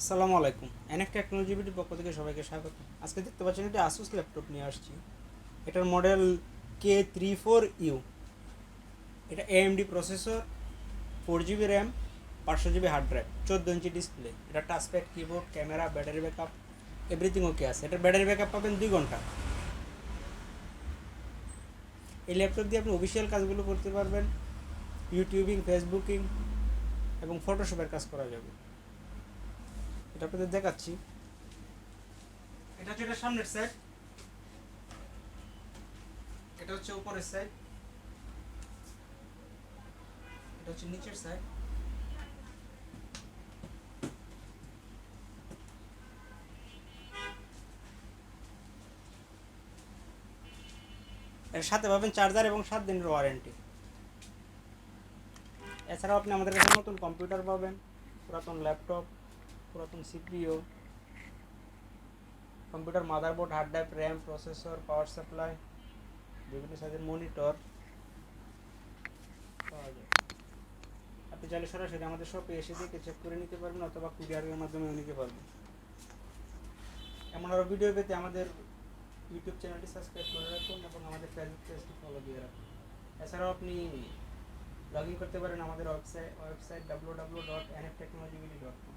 আসসালামু আলাইকুম। এনএক টেকনোলজি বিটির পক্ষ থেকে সবাইকে স্বাগত। আজকে দেখতে পাচ্ছেন একটা আসুস ল্যাপটপ নিয়ে আসছি। এটার model K three four U এটা AMD processor four GB RAM পাঁচশো জিবি হার্ড ড্রাইভ চোদ্দ ইঞ্চি ডিসপ্লে এটা touchpad keyboard camera battery backup everything okay আছে। এটার ব্যাটারি ব্যাকআপ পাবেন দুই ঘণ্টা। এই ল্যাপটপ দিয়ে আপনি অফিসিয়াল কাজগুলো করতে পারবেন। ইউটিউবিং ফেসবুকিং এবং ফটোশপের কাজ করা যাবে। এটা আপনাদের দেখাচ্ছি। এটা হচ্ছে এটা সামনের সাইড এটা হচ্ছে উপরের সাইড এটা হচ্ছে নিচের সাইড এর সাথে পাবেন চার্জার এবং সাত দিনের ওয়ারেন্টি এছাড়াও আপনি আমাদের কাছে নতুন কম্পিউটার পাবেন, পুরাতন ল্যাপটপ পুরাতন CPU computer motherboard hard drive RAM processor power supply বিভিন্ন সাইজের মনিটর পাওয়া যায়। আপনি চাইলে সরাসরি আমাদের শপে এসে দেখে চেক করে নিতে পারবেন অথবা কুরিয়ারের মাধ্যমেও নিতে পারবেন। এমন আরও ভিডিও পেতে আমাদের ইউটিউব চ্যানেলটি সাবস্ক্রাইব করে রাখুন এবং আমাদের ফেসবুক পেজটি ফলো দিয়ে রাখুন। এছাড়াও আপনি লগ ইন করতে পারেন আমাদের website website W W dot N F technology dot com